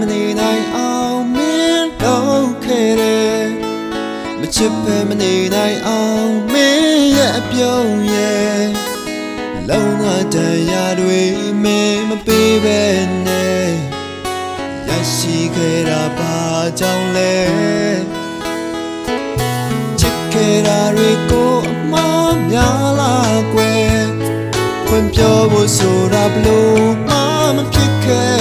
မနေနိုင်အောင်မင်းတော့ခဲ့တယ်မချစ်ပဲမနေနိုင်အောင်မင်းရဲ့အပြုံးရဲ့လုံးဝတရားတွေမင်းမပေးပဲနဲ့ရရှိခဲ့တာဘာကြောင့်လဲချစ်ခဲ့တာတွေကိုအမှားများလားကွယ်ခွင့်ပြောဖို့ဆိုတာဘလို့မှမဖြစ်ခဲ့ပါဆုံး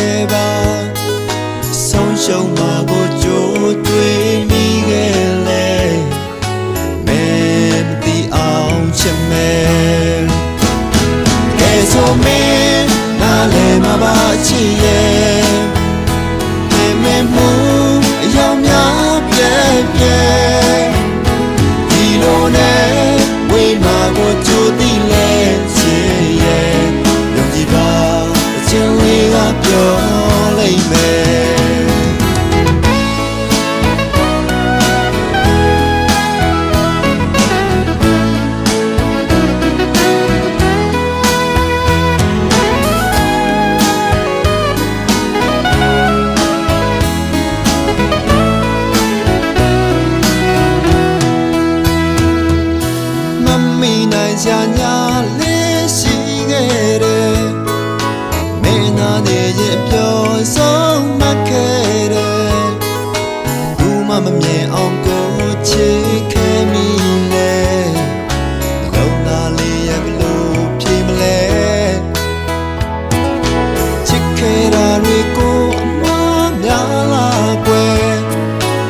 ရှုံးမှာကိုကြိုးတွေးမိခဲ့လေမဲမသိအောင်ချစ်မဲကဲဆိုမင်းနားလဲမှာပါချစ်ရဲ့ မမမြင်အောင်ကိုချစ်ခဲ့မိလေလုံးသားလေးရဲ့ဘလို့ဖြေမလဲချစ်ခဲ့တာတွေကိုအမှားများလားကွယ်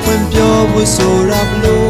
ဖွင့်ပြောဖို့ဆိုတာဘလို့